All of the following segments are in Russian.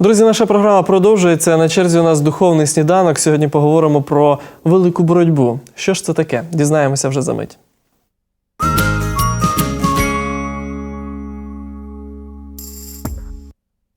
Друзі, наша програма продовжується. На черзі у нас духовний сніданок. Сьогодні поговоримо про велику боротьбу. Що ж це таке? Дізнаємося вже за мить.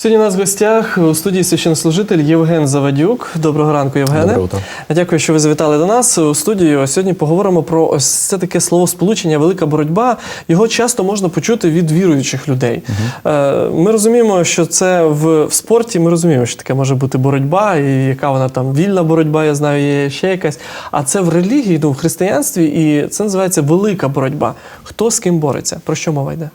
Сьогодні у нас в гостях у студії священнослужитель Євген Завадюк. Доброго ранку, Євгене. Доброе утро. Дякую, що ви завітали до нас у студію. Сьогодні поговоримо про ось це таке словосполучення велика боротьба. Його часто можна почути від віруючих людей. Е, Ми розуміємо, що це в, в спорті. Ми розуміємо, що таке може бути боротьба, і яка вона там вільна боротьба, я знаю, є ще якась. А це в релігії, ну в християнстві, і це називається велика боротьба. Хто з ким бореться? Про що мова йде?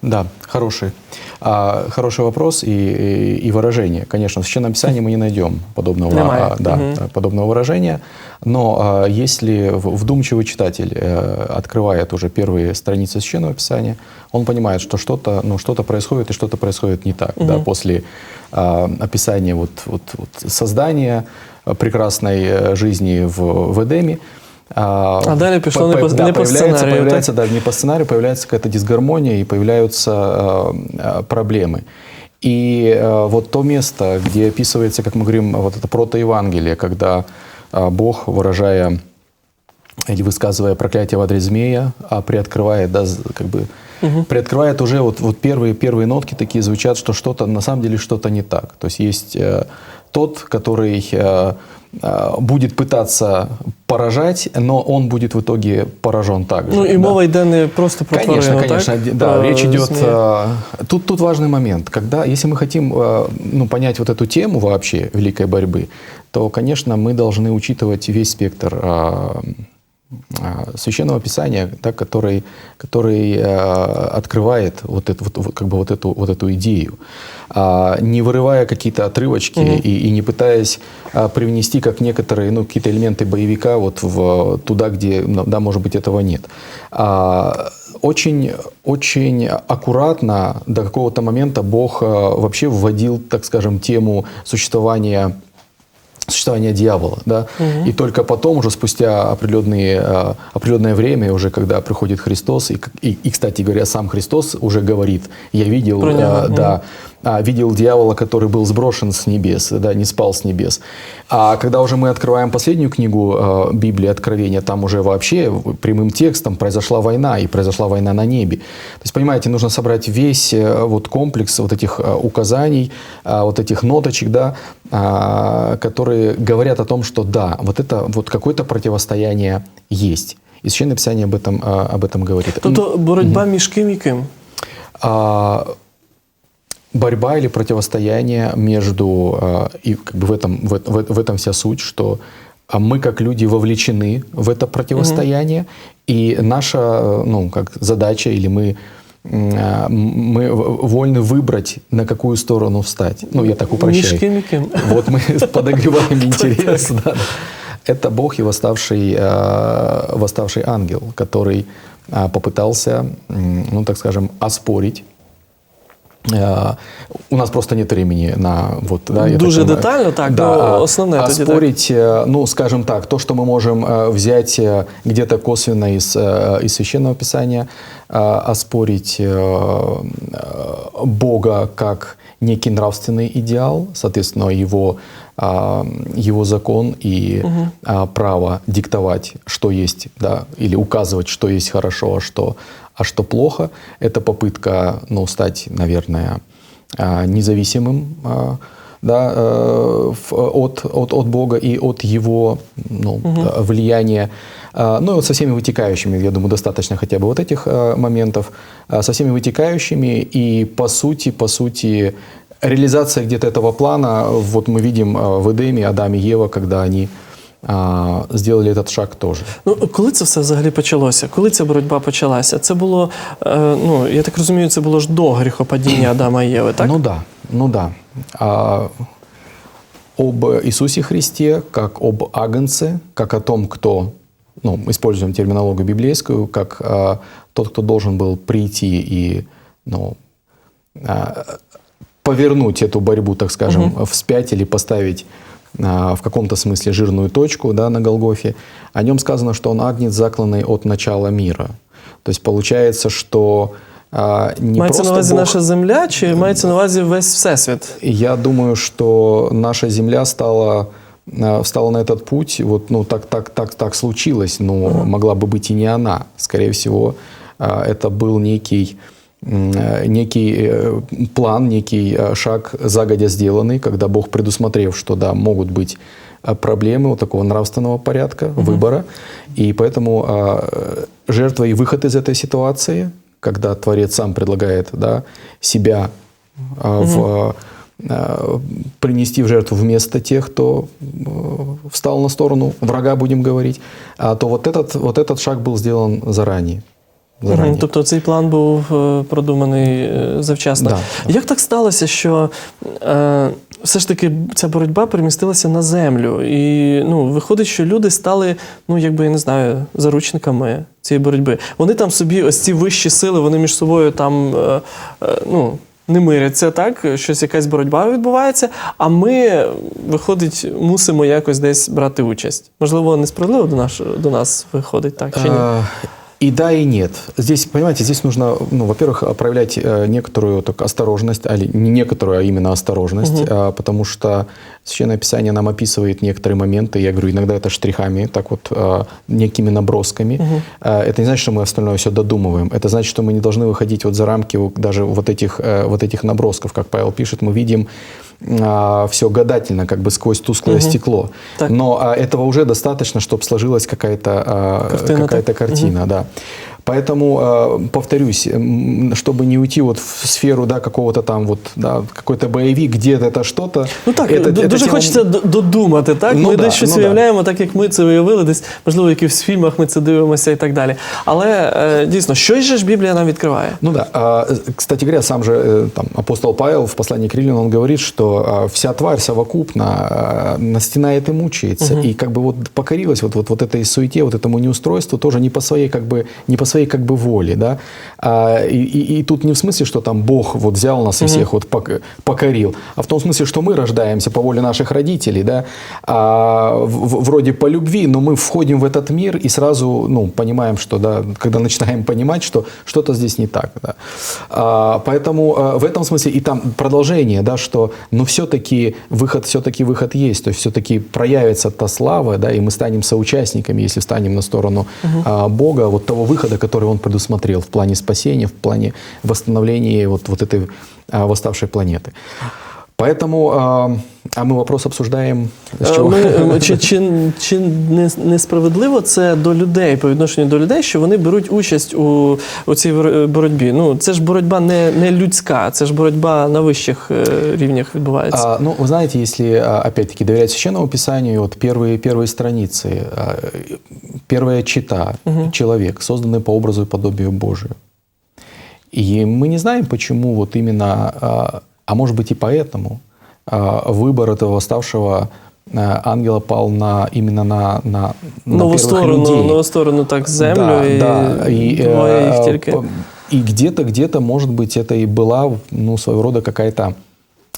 Да, хороший, а, хороший вопрос и, и, и выражение. Конечно, в Священном Писании мы не найдем подобного, а, да, Мгм. подобного выражения. Но а, если вдумчивый читатель э, открывает уже первые страницы Священного Писания, он понимает, что что-то ну, что происходит и что-то происходит не так. Да, после а, описания вот, вот, вот создания прекрасной э, жизни в, в Эдеме, а, А далее пошло по- не по- да, не по появляется, сценарию, появляется даже не по сценарию, появляется какая-то дисгармония и появляются э, э, проблемы. И э, вот то место, где описывается, как мы говорим, вот это протоевангелие, когда э, Бог, выражая или высказывая проклятие в адрес змея, а приоткрывает, да, как бы, приоткрывает уже вот, вот первые, первые нотки такие звучат, что что-то, на самом деле что-то не так. То есть есть э, тот, который э, будет пытаться поражать, но он будет в итоге поражен также. Ну і да. мова йде просто про Конечно, тварину, конечно, так? да, Про речь идет. змія. э, Тут, тут важный момент, когда, если мы хотим э, ну, понять вот эту тему вообще великой борьбы, то, конечно, мы должны учитывать весь спектр э, э, священного писания, да, который, который э, открывает вот, эту, вот, как бы вот, эту, вот эту идею, А, не вырывая какие-то отрывочки и, и не пытаясь а, привнести, как некоторые, ну, какие-то элементы боевика вот в, туда, где, ну, да, может быть, этого нет. А, очень, очень аккуратно до какого-то момента Бог а, вообще вводил, так скажем, тему существования существования дьявола, да, и только потом уже спустя определенные, э, определенное время, уже когда приходит Христос, и, и, и, кстати говоря, сам Христос уже говорит, я видел, Про него, э, да, а, видел дьявола, который был сброшен с небес, да, не спал с небес. А когда уже мы открываем последнюю книгу э, Библии Откровения, там уже вообще прямым текстом произошла война, и произошла война на небе. То есть, понимаете, нужно собрать весь э, вот комплекс вот этих э, указаний, э, вот этих ноточек, да, а, которые говорят о том, что да, вот это вот какое-то противостояние есть. И Священное Писание об этом, а, об этом говорит. Тобто боротьба між ким і ким? А, борьба или противостояние между а, и как бы в этом в, в- в этом вся суть, что а, мы как люди вовлечены в это противостояние, и наша э, ну как задача или мы мы вольны выбрать на какую сторону встать. Ну я так упрощаю. Ким? Вот мы подогреваем интерес. да. Это Бог и восставший, э, восставший ангел, который попытался, ну так скажем, оспорить. Э, У нас просто нет времени на вот, да, я так Дуже понимаю. детально, так, да, ну, а, основне тоді, так. оспорить, э, ну, скажем так, то, что мы можем э, взять где-то косвенно из, из священного писания, оспорить э, э, Бога как некий нравственный идеал, соответственно, его, а, его закон и а, право диктовать, что есть, да, или указывать, что есть хорошо, а что, а что плохо. Это попытка, ну, стать, наверное, а, независимым, а, да, э, в- от, от, от Бога и от Его ну, э, влияния. А, Ну и вот со всеми вытекающими, я думаю, достаточно хотя бы вот этих э, моментов, а, со всеми вытекающими и по сути, по сути, реализация где-то этого плана, вот мы видим э, в Эдеме Адам и Ева, когда они а, сделали этот шаг тоже. Ну, коли це все взагалі почалося? Коли ця боротьба почалася? Це було, е, ну, я так розумію, це було ж до гріхопадіння Адама і Єви, так? Ну да, ну да. А, об Иисусе Христе, как об Агнце, как о том, кто, ну, используем терминологию библейскую, как а, тот, кто должен был прийти и, ну, а, повернуть эту борьбу, так скажем, вспять или поставить а, в каком-то смысле жирную точку да, на Голгофе. О нем сказано, что он агнец, закланный от начала мира. То есть получается, что а, не Мається на просто увазі Бог- наша земля, чи мається на увазі весь всесвіт? Я думаю, что наша Земля стала э, встала на этот путь, вот, ну, так, так, так, так случилось, но могла бы быть и не она. Скорее всего, э, это был некий, м, э, некий э, план, некий э, шаг загодя сделанный, когда Бог предусмотрев, что да, могут быть э, проблемы вот такого нравственного порядка, выбора, и поэтому э, жертва и выход из этой ситуации, когда Творец сам предлагает да, себя а, в, а, принести в жертву вместо тех, кто э, встал на сторону врага, будем говорить, а, то вот этот, вот этот шаг был сделан заранее. заранее. Мгм, Тобто цей план був продуманий завчасно. Да. Як так сталося, що е, все ж таки ця боротьба перемістилася на землю? І ну, виходить, що люди стали, ну якби я не знаю, заручниками цієї боротьби. Вони там собі, ось ці вищі сили, вони між собою там е, е, ну, не миряться, так? Щось якась боротьба відбувається, а ми, виходить, мусимо якось десь брати участь. Можливо, несправедливо до, наш, до нас виходить, так чи ні? И да, и нет. Здесь, понимаете, здесь нужно, ну, во-первых, проявлять э, некоторую так, осторожность, а ли- не некоторую, а именно осторожность, а, потому что Священное Писание нам описывает некоторые моменты, я говорю, иногда это штрихами, так вот, а, некими набросками. А, Это не значит, что мы остальное все додумываем. Это значит, что мы не должны выходить вот за рамки даже вот этих, э, вот этих набросков, как Павел пишет, мы видим все гадательно, как бы сквозь тусклое стекло. Так. Но а, этого уже достаточно, чтобы сложилась какая-то а, Картина, какая-то картина, да. Поэтому, э, повторюсь, м, чтобы не уйти вот в сферу, да, какого-то там вот, да, какой-то боевик, где-то это что-то. Ну так, это- ду- это дуже тема- хочеться д- додумати, так? Ну ми да, десь щось ну да. уявляємо, так як ми це уявили, десь, можливо, в якихось фільмах ми це дивимося і так далі. Але е, дійсно, що ж Біблія нам відкриває? Ну да, а, кстати говоря, сам же э, там, апостол Павел в послании к Римлянам, он говорит, что а, вся тварь совокупно а, настинает и мучается, и как бы вот покорилась вот, вот, вот этой суете, вот этому неустройству тоже не по своей как бы, не по своей как бы воле, да, А, и, и- и тут не в смысле, что там Бог вот взял нас и всех вот пок- покорил, а в том смысле, что мы рождаемся по воле наших родителей, да, а, в- вроде по любви, но мы входим в этот мир и сразу, ну, понимаем, что, да, когда начинаем понимать, что что-то здесь не так, да. А, поэтому а, в этом смысле и там продолжение, да, что, но все-таки выход, все-таки выход есть, то есть все-таки проявится та слава, да, и мы станем соучастниками, если встанем на сторону а, Бога, вот того выхода, который Он предусмотрел в плане спасения, в плане восстановления вот, вот этой а, восставшей планеты. Поэтому, а, а мы вопрос обсуждаем с Е, чего? Ми, е, чи чи, чи не, несправедливо це до людей, по відношенню до людей, що вони беруть участь у, у цій бор- боротьбі? Ну, це ж боротьба не, не людська, це ж боротьба на вищих е, рівнях відбувається. А, ну, вы знаете, если, а, опять-таки, доверять Священному Писанию, вот первые, первые страницы, а, первая чита, человек, созданный по образу и подобию Божию. И мы не знаем, почему вот именно, а, а может быть и поэтому, а, выбор этого восставшего а, ангела пал на, именно на, на, на нову первых сторону, людей. нову сторону, так, землю Да, і да, и, двоє їх э, тільки. по- И где-то, где-то, может быть, это и была, ну, своего рода какая-то,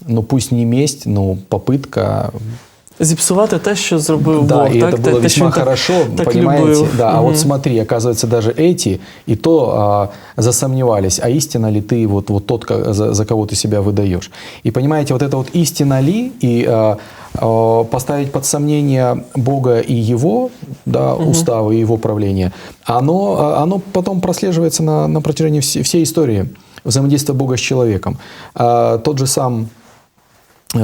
ну, пусть не месть, но попытка Зіпсувати те, що зробив да, Бог. и так? это Те- было що весьма так- хорошо, так понимаете? любив. Да, а Мгм. вот смотри, оказывается, даже эти и то а, засомневались, а истина ли ты вот, вот тот, за, за кого ты себя выдаешь. И понимаете, вот это вот истина ли, и а, а, поставить под сомнение Бога и Его да, уставы, и Его правление, оно, а, оно потом прослеживается на, на протяжении вс- всей истории взаимодействия Бога с человеком. А, тот же сам э,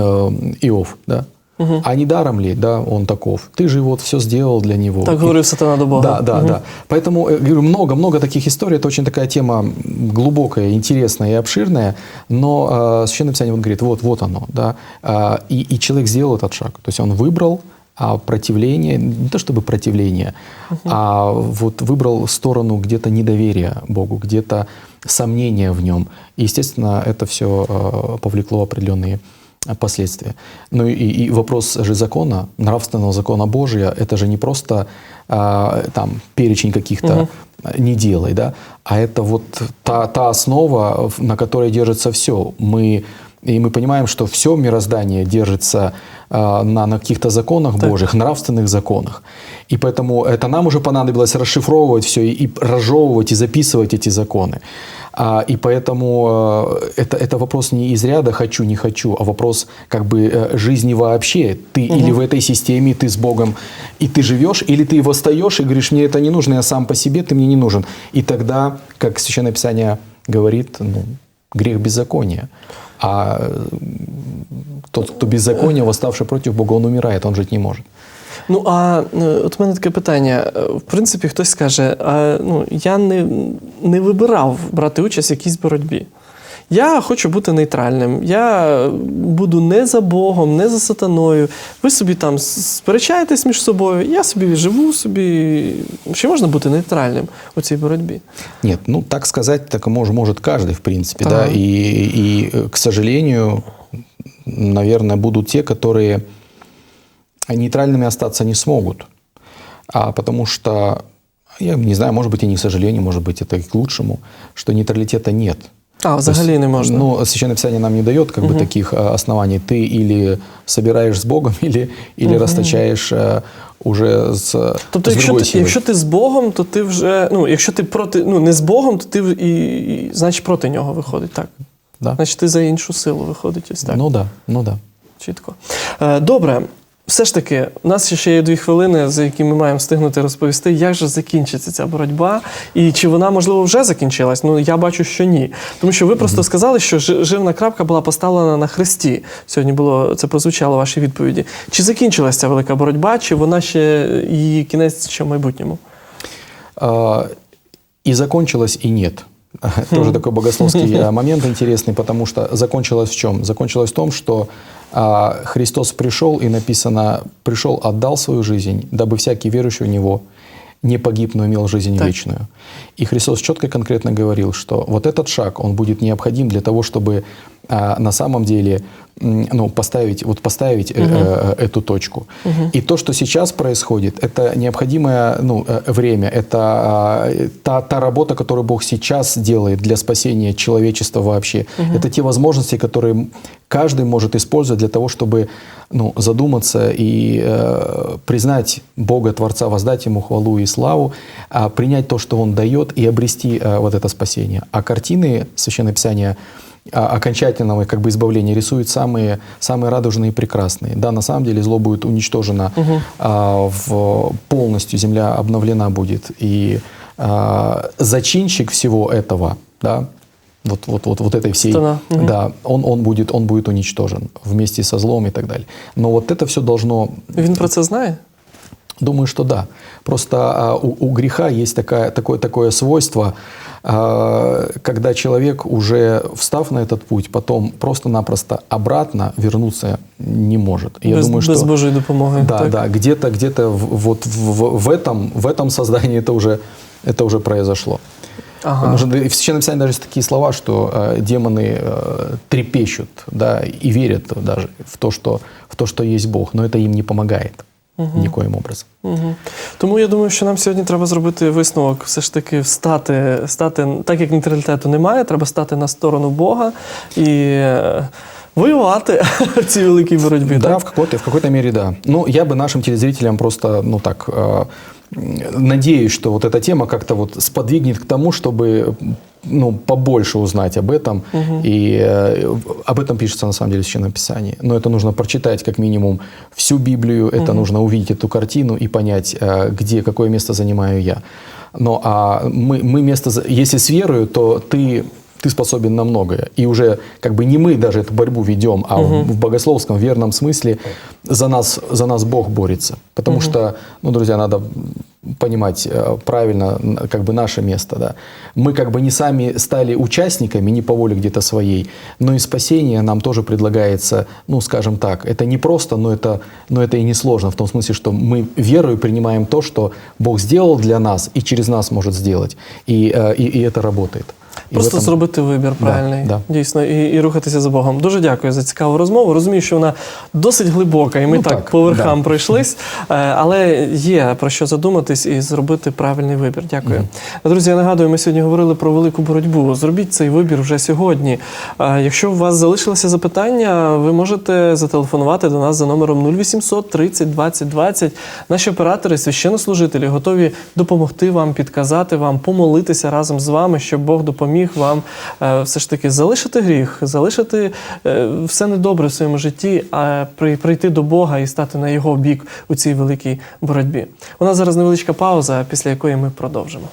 Иов, да? А не даром ли, да, он таков? Ты же вот все сделал для него. Так говорив сатана до Бога. да, да, да. Поэтому, э, говорю, много-много таких историй. Это очень такая тема глубокая, интересная и обширная. Но э, Священное Писание вот говорит, вот, вот оно, да. А, и, и человек сделал этот шаг. То есть он выбрал а противление, не то чтобы противление, а вот выбрал сторону где-то недоверия Богу, где-то сомнения в нем. И, естественно, это все повлекло определенные последствия. Ну и, и вопрос же закона, нравственного закона Божия, это же не просто а, там перечень каких-то не делай, да, а это вот та, та основа, на которой держится все. Мы И мы понимаем, что все мироздание держится а, на, на каких-то законах Божьих, нравственных законах. И поэтому это нам уже понадобилось расшифровывать все и, и разжевывать, и записывать эти законы. А, и поэтому э, это, это вопрос не из ряда «хочу, не хочу», а вопрос как бы э, жизни вообще. Ты или в этой системе, ты с Богом, и ты живешь, или ты восстаешь и говоришь, мне это не нужно, я сам по себе, ты мне не нужен. И тогда, как Священное Писание говорит, ну, грех беззакония. А тот, кто беззаконие, восставший против Бога, он умирает, он жить не может. Ну а е, от мене таке питання. Е, В принципі, хтось скаже: а, ну, я не, не вибирав брати участь в якійсь боротьбі. Я хочу бути нейтральним. Я буду не за Богом, не за сатаною. Ви собі там сперечаєтесь між собою, я собі живу собі. Чи можна бути нейтральним у цій боротьбі? Нет, ну так сказать, так мож, может каждый, в принципе, Да. да. И, и, э, к сожалению, наверное, будут те, которые нейтральными остаться не смогут. А потому что, я не знаю, может быть, и не к сожалению, может быть, это и к лучшему, что нейтралитета нет. А, взагалі есть, не можна. Ну, Священное Писание нам не дает как бы таких а, оснований. Ты или собираешь с Богом, или, или расточаешь а, уже с, Тобто, с якщо ти, якщо ти з Богом, то ти вже. Ну, якщо ти проти, ну, не з Богом, то ти і, і значить проти нього виходить. Так. Да. Значить, ти за іншу силу виходить ось так. Ну да, ну да. Чітко. Е, Добре. Все ж таки, у нас ще є дві хвилини, за які ми маємо встигнути розповісти, як же закінчиться ця боротьба, і чи вона, можливо, вже закінчилась. Ну, я бачу, що ні. Тому що ви просто сказали, що жи- жирна крапка була поставлена на хресті. Сьогодні було це прозвучало в вашій відповіді. Чи закінчилась ця велика боротьба, чи вона ще її кінець ще в майбутньому? А, И закончилось, и нет. Тоже такой богословский момент интересный, потому что закончилось в чем? Закончилось в том, что а, Христос пришел, и написано, пришел, отдал свою жизнь, дабы всякий верующий в Него не погиб, но имел жизнь Так. вечную. И Христос четко и конкретно говорил, что вот этот шаг, он будет необходим для того, чтобы а, на самом деле ну, поставить, вот поставить э, э, эту точку. И то, что сейчас происходит, это необходимое ну, э, время, это а, та, та работа, которую Бог сейчас делает для спасения человечества вообще. Это те возможности, которые каждый может использовать для того, чтобы ну, задуматься и э, признать Бога, Творца, воздать Ему хвалу и славу, а принять то, что Он дает, и обрести э, вот это спасение. А картины Священное Писание окончательного как бы избавления рисует самые, самые радужные и прекрасные. Да, на самом деле зло будет уничтожено а, в, полностью, земля обновлена будет. И а, зачинщик всего этого, да, вот, вот, вот, вот этой всей. Мгм. да, он, он, будет, он будет уничтожен вместе со злом и так далее. Но вот это все должно Він про це знає? Думаю, что да. Просто а, у, у греха есть такая, такое, такое свойство, а, когда человек, уже встав на этот путь, потом просто-напросто обратно вернуться не может. И без, я думаю, без что Божої допомоги. да, так? да, где-то, где-то в, вот в, в- этом, в этом создании это уже, это уже произошло. Ага. Потому что в Священном Писании даже есть такие слова, что э, демоны э, трепещут, да, и верят даже в то, что, в то, что есть Бог, но это им не помогает никоим образом. Угу. Тому я думаю, що нам сьогодні треба зробити висновок, все ж таки встати, стати, так як нейтралітету немає, треба стати на сторону Бога і е, воювати в цій великій боротьбі. Да, так? в какой-то, в какой-то мере да. Ну, я бы нашим телезрителям просто, ну так, э, надеюсь, что вот эта тема как-то вот сподвигнет к тому, чтобы Ну, побольше узнать об этом. И э, об этом пишется на самом деле в Священном Писании. Но это нужно прочитать как минимум всю Библию, это нужно увидеть эту картину и понять, э, где, какое место занимаю я. Но а мы, мы место, если с верою, то ты ты способен на многое. И уже как бы не мы даже эту борьбу ведем, а в, в богословском верном смысле за нас, за нас Бог борется. Потому что, ну, друзья, надо понимать э, правильно как бы наше место. Да. Мы как бы не сами стали участниками, не по воле где-то своей, но и спасение нам тоже предлагается, ну, скажем так, это не просто, но это, но это и не сложно, в том смысле, что мы верою принимаем то, что Бог сделал для нас и через нас может сделать. И, э, и, и это работает. Просто этом- зробити вибір правильний, да. дійсно, і, і рухатися за Богом. Дуже дякую за цікаву розмову. Розумію, що вона досить глибока, і ми Ну, так, так, по верхам да. пройшлись. Е, Але є про що задуматись і зробити правильний вибір. Дякую. Друзі, я нагадую, ми сьогодні говорили про велику боротьбу. Зробіть цей вибір вже сьогодні. Е, Якщо у вас залишилося запитання, ви можете зателефонувати до нас за номером 0800 30 20 20. Наші оператори, священнослужителі готові допомогти вам, підказати вам, помолитися разом з вами, щоб Бог допоміг вам е, все ж таки залишити гріх, залишити е, все недобре в своєму житті, а при- прийти до Бога і стати на його бік у цій великій боротьбі. У нас зараз невеличка пауза, після якої ми продовжимо.